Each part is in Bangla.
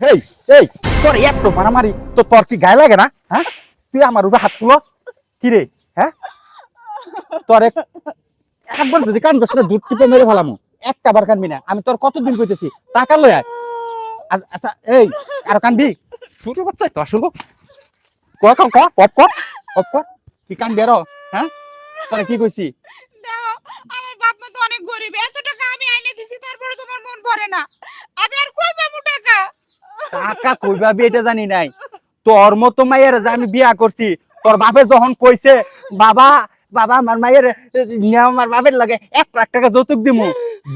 এই এই তোর একটু মারামারি তো তোর কি গায়ে লাগে না? হ্যাঁ? তুই আমার উপরে হাত তুলস। কি রে? হ্যাঁ? তোর একবার যদি কান দশ দুধ টিপে মেরে ফেলামু একটা বার কানবি না। আমি তোর কতদিন কইতেছি? টাকা লই আয়। আচ্ছা, এই আর কানবি? ছোট বাচ্চা তো আসলো ক ক ক কপ কপ কপ কপ কি কানবি আরও? হ্যাঁ? তোরা কি কইছি? দেখো আমার বাপ মা তো অনেক গরিব। এত টাকা আমি আইনে দিছি তারপরে তোমার মন ভরে না। আমি আর কই টাকা কইবাবি এটা জানি নাই। তোর মতো মায়ের যে আমি বিয়া করছি তোর বাপে যখন কইছে বাবা বাবা আমার মায়ের আমার বাপের লাগে এক লাখ টাকা যৌতুক দিমু।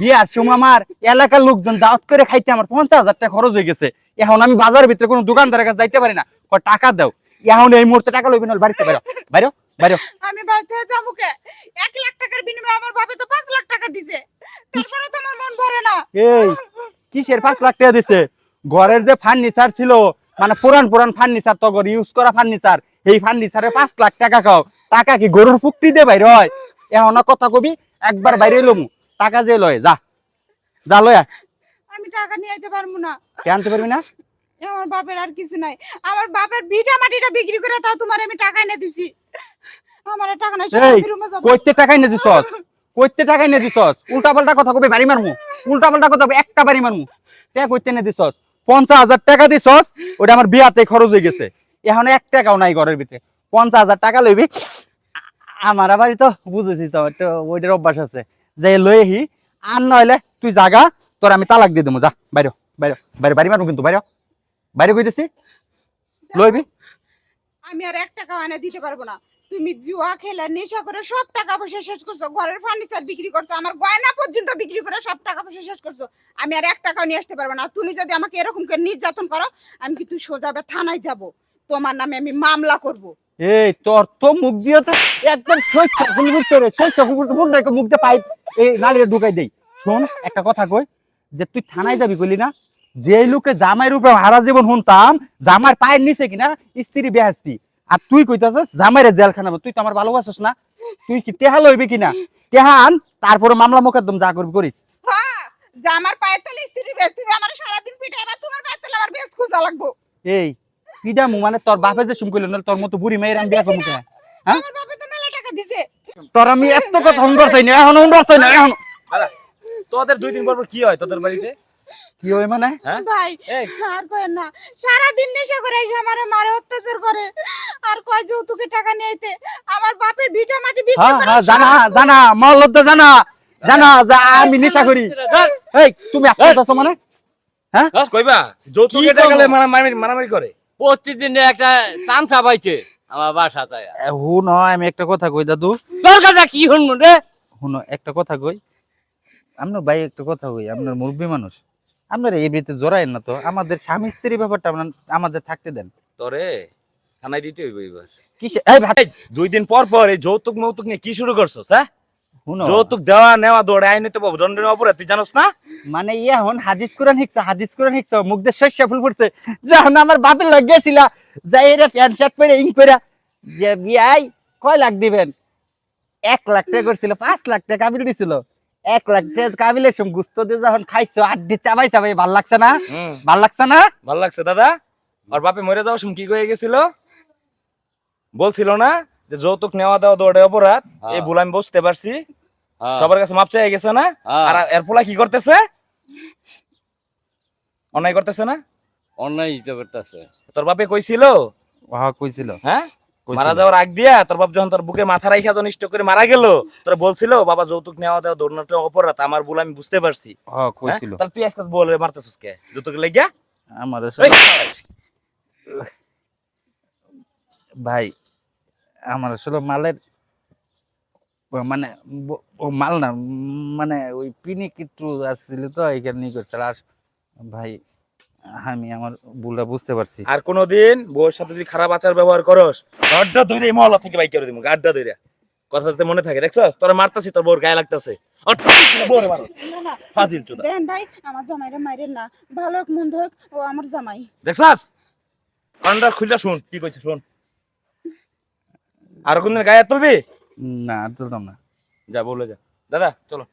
বিয়ার সময় আমার এলাকার লোকজন দাওয়াত করে খাইতে আমার পঞ্চাশ হাজার টাকা খরচ হয়ে গেছে। এখন আমি বাজারের ভিতরে কোনো দোকানদারের কাছে যাইতে পারি না। টাকা দাও। এখন এই মুহূর্তে টাকা লইবি না বাড়িতে বাইরো বাইরো বাইরো। আমি বাড়িতে যাব কে? এক লাখ টাকার বিনিময়ে আমার বাপে তো পাঁচ লাখ টাকা দিছে। তারপরে তোমার মন ভরে না। এই কিসের পাঁচ লাখ টাকা দিছে? ঘরের যে ফার্নিচার ছিল মানে পুরান পুরান ফার্নিচার তো ঘর ইউজ করা ফার্নিচার এই ফার্নিচারে পাঁচ লাখ টাকা খাও। টাকা কি গরুর ফুক্তি দিয়ে বাইরে হয়? এখন কথা কবি একবার বাইরে লমু। টাকা যে লয় যা। যা লয়। আমি টাকা নিয়ে আইতে পারব না। কে আনতে পারবি না? আমার বাপের আর কিছু নাই। আমার বাপের ভিটা মাটিটা বিক্রি করে তাও তোমার আমি টাকা এনে দিছি। আমার টাকা নাই। কইতে টাকা এনে দিছস? কইতে টাকা এনে দিছস? উল্টা পাল্টা কথা কবি বাড়ি মারমু। উল্টা পাল্টা কথা একটা বাড়ি মারমু। তে কইতে এনে দিছস? পঞ্চাশ হাজার টাকা দিছস, ওটা আমার বিয়াতে খরচ হয়ে গেছে। এখন এক টাকাও নাই ঘরের ভিতরে। পঞ্চাশ হাজার টাকা লইবি। আমার আবার তো বুঝেছিস তো, একটু ওইটার অভ্যাস আছে। যে লই আহি, আর নইলে তুই জাগা, তোর আমি তালাক দিয়ে দেবো যা, বাইরে বাইরে বাইরে বাড়ি মারমু কিন্তু, বাইরে বাইরে কইতেছি? লইবি? আমি আর এক টাকা এনে দিতে পারব না। তুমি জুয়া খেলা, নেশা করে সব টাকা পয়সা শেষ করছ। ঘরের ফার্নিচার বিক্রি করছ, আমার গয়না পর্যন্ত বিক্রি করে সব টাকা পয়সা শেষ করছ। আমি আর এক টাকাও নিয়ে আসতে পারব না। তুমি যদি আমাকে এরকম করে নির্যাতন করো, আমি কিন্তু সোজাবে থানায় যাব। তোমার নামে আমি মামলা করব। এই, তোর তো মুখ দিয়ে তো একদম শৈচ্ছা ফুলবুর তোরে শৈচ্ছা ফুলবুর মুখ দেখো মুখ দিয়ে পাইপ এই নালিরে ঢুকাই দেই। শোন, একটা কথা কই, যে তুই থানায় যাবি বলি না যে লোকে জামাইয়ের উপরে হারা জীবন শুনতাম জামার পায়ের নিচে কিনা স্ত্রী বেহাস্তি। আর তুই কইতাছস জামাইরে জেলখানা তুই তো আমার ভালোবাসস না। তুই কি তেহা লইবি কিনা? তেহান তারপরে মামলা মোকদ্দম যা করবি করিস। হ্যাঁ যে আমার পায়ের তলে স্ত্রী বেশ তুমি আমার সারা সারাদিন পিটাইবা তোমার পায়ের তলে আমার বেশ খোঁজা লাগবো। এই পিডা মু মানে তোর বাপে যে শুন কইল না তোর মতো বুড়ি মেয়ের আমি বিয়া করব কেন? হ্যাঁ? আমার বাবা তো মেলা টাকা দিছে। তোর আমি এত কথা হুন্ডর চাই না এখন হুন্ডর চাই না এখন। তোদের দুই দিন পর পর কি হয় তোদের বাড়িতে? কি হয় মানে? হ্যাঁ? ভাই। আর কয় না সারাদিন নেশা করে এসে আমার মারে অত্যাচার করে। আর কয় যৌতুকে টাকা নিয়ে আমার বাপের ভিটা মাটি বিক্রি হ্যাঁ করে হ্যাঁ জানা জানা মহল্লত জানা জানা যা আমি নেশা করি। এই তুমি একটা কথা মানে হ্যাঁ? কইবা যৌতুক কি এটা করব? গেলে মারামারি মারামারি করে। প্রতিদিন একটা তামসা পাইছে আমার বাসা তাই হুন আমি একটা কথা কই দাদু। তোর কাছে কি শুনব রে? হুন একটা কথা কই। আপনার ভাই একটা কথা কই আপনার মুরব্বী মানুষ। আপনারা এই বিয়েতে জড়াইন না তো। আমাদের স্বামী স্ত্রী ব্যাপারটা আপনার আমাদের থাকতে দেন। তোরে থানায় দিতে হইব এবার কিসে এই ভাই দুই দিন পর পর এই যৌতুক মৌতুক নিয়ে কি শুরু করছস হ্যাঁ? যৌতুক দেওয়া নেওয়া দৌড়ে আইনে তো বাবু দণ্ডনীয় অপরাধ তুই জানোস না? মানে ইয়ে হন হাদিস কোরআন হিকছ হাদিস কোরআন হিকছ মুখ দিয়ে শস্য ফুল পড়ছে যখন আমার বাপের লগ গেছিল যাই রে প্যান্ট শার্ট পরে ইং পরে যে বিয়াই কয় লাখ দিবেন? এক লাখ টাকা করছিল পাঁচ লাখ টাকা কাবিল দিছিল। এক লাখ সঙ্গে গুস্ত দিয়ে যখন খাইছো আড্ডি চাবাই চাবাই ভালো লাগছে না? ভালো লাগছে না? ভালো লাগছে দাদা। আর বাপে মরে যাওয়ার সময় কি কয়ে গেছিল? বলছিল না যে যৌতুক নেওয়া দেওয়া দৌড়ে অপরাধ এই ভুল আমি বুঝতে পারছি। সবার কাছে মাপ চাই গেছে না? হ্যাঁ। আর এর পোলা কি করতেছে? অন্যায় করতেছে না? অন্যায় তোর বাপে কইছিল? ওহা কইছিল। হ্যাঁ। মারা যাওয়ার আগ দিয়া তোর বাপ যখন তোর বুকে মাথা রাইখা জনিষ্ঠ করে মারা গেল তোর বলছিল বাবা যৌতুক নেওয়া দেওয়া দৌড়নাটা অপরাধ আমার ভুল আমি বুঝতে পারছি। হ্যাঁ? কইছিল। তাহলে তুই আজকে বলে মারতেছিস কে? যৌতুক লেগিয়া আমার ভাই আমার আসলে মালের মানে ও মাল না মানে ওই পিনি কিট্টু আসছিল তো এখানে নিয়ে করছিল আর ভাই আমি আমার ভুলটা বুঝতে পারছি। আর কোনোদিন বউয়ের সাথে যদি খারাপ আচার ব্যবহার করস গাড্ডা ধরে মহল্লা থেকে বাইক করে দিব গাড্ডা ধরে কথা যাতে মনে থাকে দেখছস? তোরা মারতাছি তোর বউর গায়ে লাগতাছে। আর না না। ফাজিল চুদা। দেন ভাই আমার জামাইরে মাইরেন না। ভালো হোক মন্দ হোক ও আমার জামাই। দেখছস? কানটা খুলে শুন কি আর কোনদিন গায়ে হাত তুলবি? না আর চলতাম না। যা বলে যা। দাদা চলো।